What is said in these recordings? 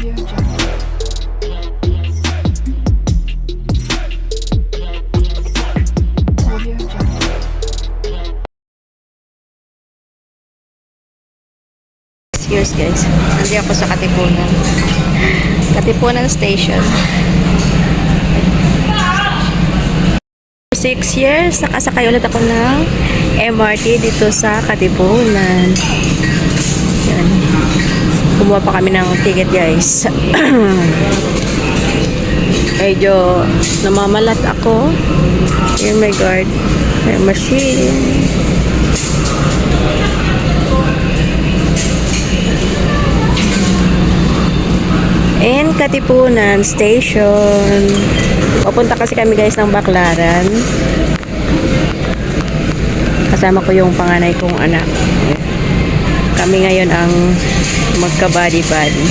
Cheers guys. Nandi ako sa Katipunan. Katipunan Station. Six years, nakasakay ulit ako ng MRT dito sa Katipunan. Kumuha pa kami ng ticket guys. Medyo namamalat ako. Here my guard. My machine. in Katipunan Station. Papunta kasi kami guys ng Baklaran. Kasama ko yung panganay kong anak. Kami ngayon ang magka-body-body.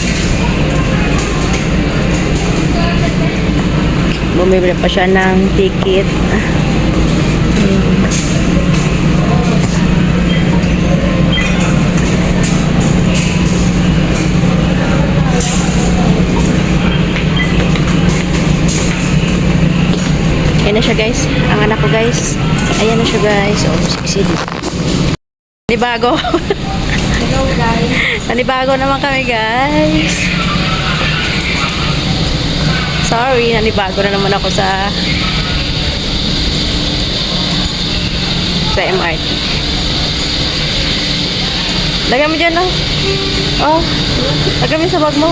Bumibili pa siya ng ticket. Ayan na siya guys. Ang anak ko guys. Ayan na siya guys. Oh, sexy. Nanibago. Hello guys. Nanibago naman kami guys. Sorry, nanibago na naman ako sa sa MRT. Lagay mo dyan, oh. Oh, lagay mo sa bag mo.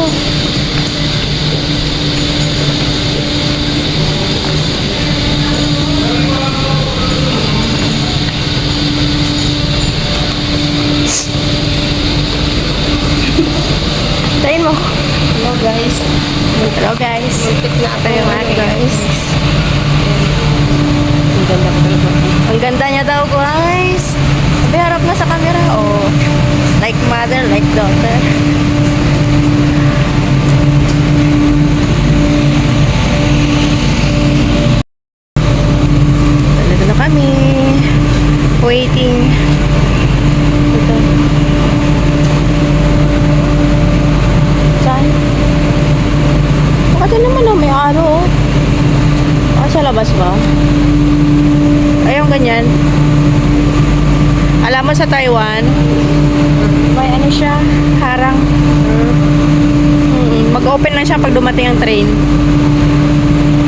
Tayin mo. Hello guys. Hello guys. Muntik na ako yung guys. Ang ganda ko talaga. Ang ganda niya daw guys. Sabi harap na sa camera. Oh. Like mother, like daughter. Nandito na kami. Waiting. Ito. Saan? Bakit naman oh, may araw oh. Ah, sa labas ba? Ayun, ganyan. Mo sa Taiwan, may ano siya, harang. Mm, Mag-open lang siya pag dumating ang train.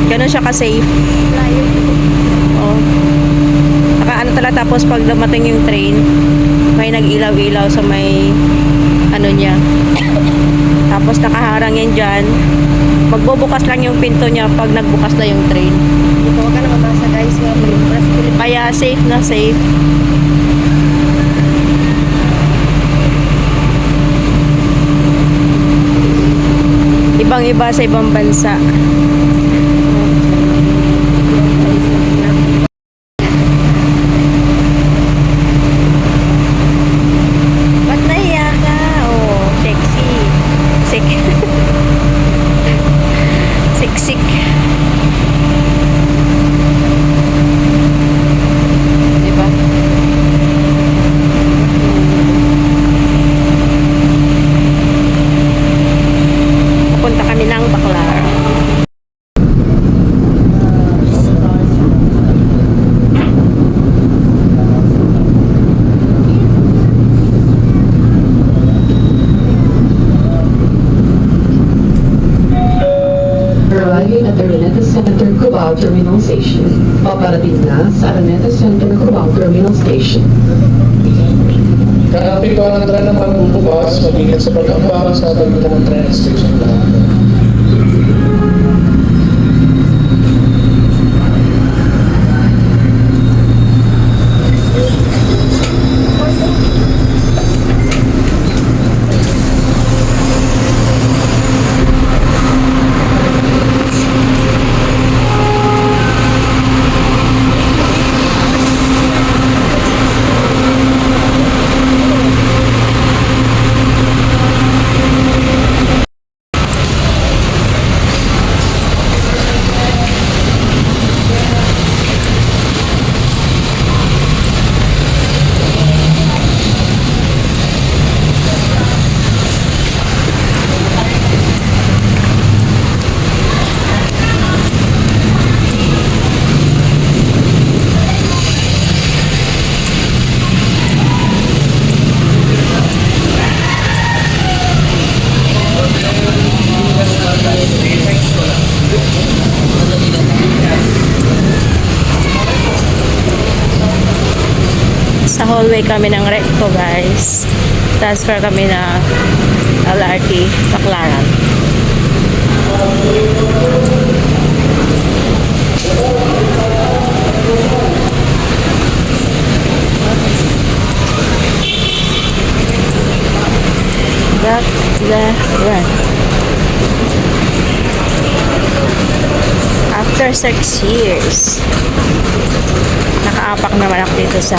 Ganun siya ka-safe. Oo. Naka ano talaga tapos pag dumating yung train, may nag-ilaw-ilaw sa may ano niya. tapos nakaharang yan dyan. Magbubukas lang yung pinto niya pag nagbukas na yung train. Dito ka na mamasa guys. Mga. Pilipinas. Kaya safe na safe. Ibang iba sa ibang bansa. Ba't nahiya ka? Oh, sexy. Sick. Siksik. Diba? Pupunta kami ng Baclaran. Arriving at Araneta Center, Cubao Terminal Station. Paparating na sa Araneta Center, Cubao Terminal Station. Kahapit ko ang tren na magbubukas, mag-ingat sa pag-ambaka sa pagpunta ng tren station lang. Hallway kami ng recto guys. Transfer kami na LRT Baclaran. Run. After six years, nakaapak naman ako dito sa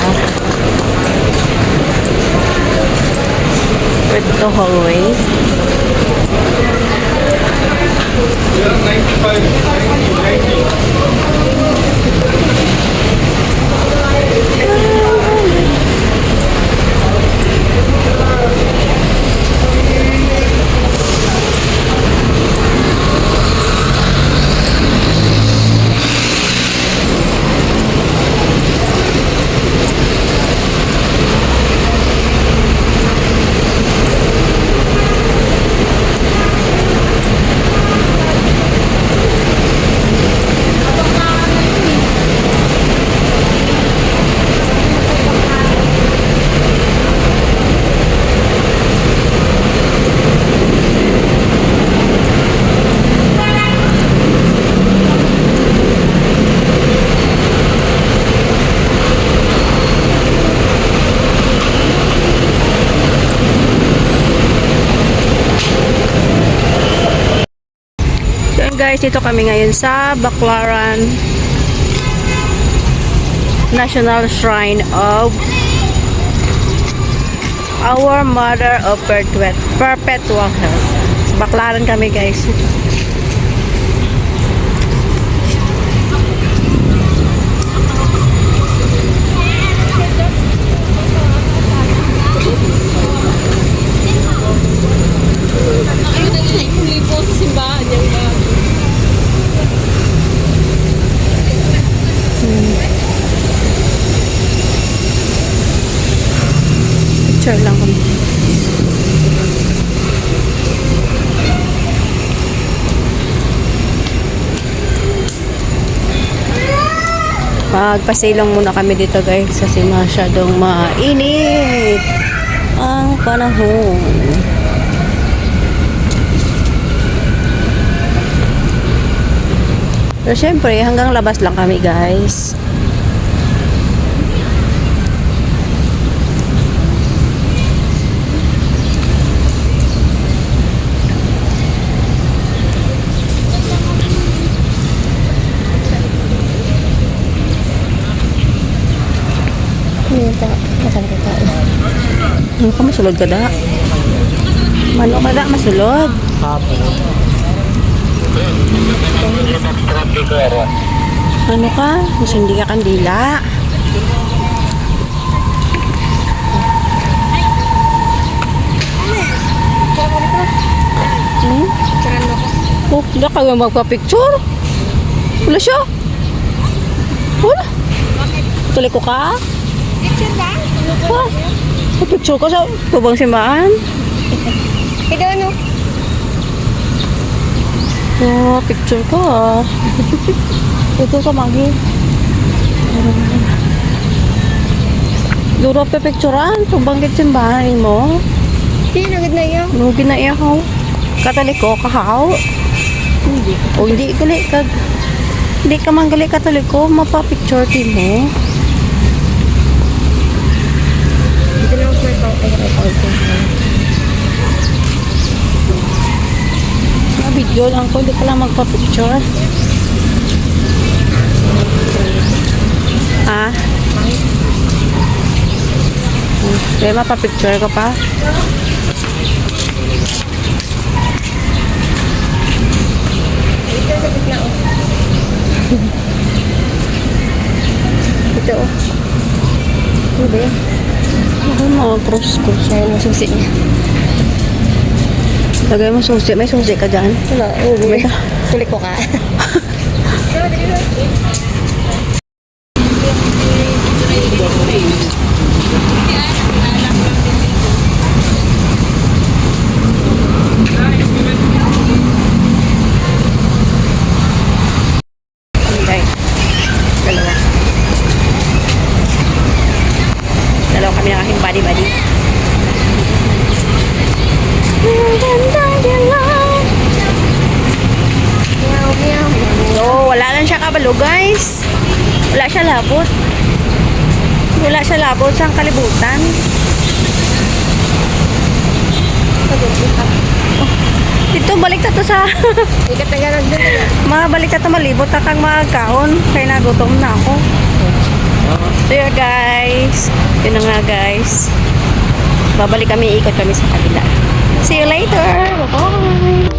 with the hallway. So yun guys, dito kami ngayon sa Baclaran National Shrine of Our Mother of Perpetual, Health. Baclaran kami guys. Picture lang kami. Magpasilong muna kami dito guys kasi masyadong mainit ang panahon. Pero syempre, hanggang labas lang kami guys. Ano ka masulod ka da? Mano ka da masulod? Ano ka? Mas hindi ka kandila. Hmm? Oh, hindi ka nga magpa-picture. Wala siya. Wala. Tuloy ko ka? Wah, picture ko sa tubang simbahan. Ito ano? Oh, picture ko ah. Ito ka, Magi. Duro pa picturean, tubang kit simbahan mo. Hindi, nagad na iyo. Nugi na iya ko. Katolik ko, kahaw. Hindi. O hindi gali kag hindi ka man gali katolik ko, mapapicture ti mo. Dito na ako may pang ay ay ay Video lang ko, hindi ka magpa-picture. Ha? Kaya mapapicture ko pa? Ito oh. Ano yan? Ako mga cross ko. Siya yung susi niya. Lagay mo susi. May susi ka dyan? Wala. Uwi. Kulik ko ka. Dalawa kami ng aking buddy-buddy. Oh guys. Wala siya labot. Wala siya labot sa kalibutan. Dito balik na to sa dun. mga balik na to malibot na kang mga kahon. Kaya nagutom na ako. So yeah guys. Yun na nga guys. Babalik kami, ikot kami sa kabila. See you later. Bye-bye.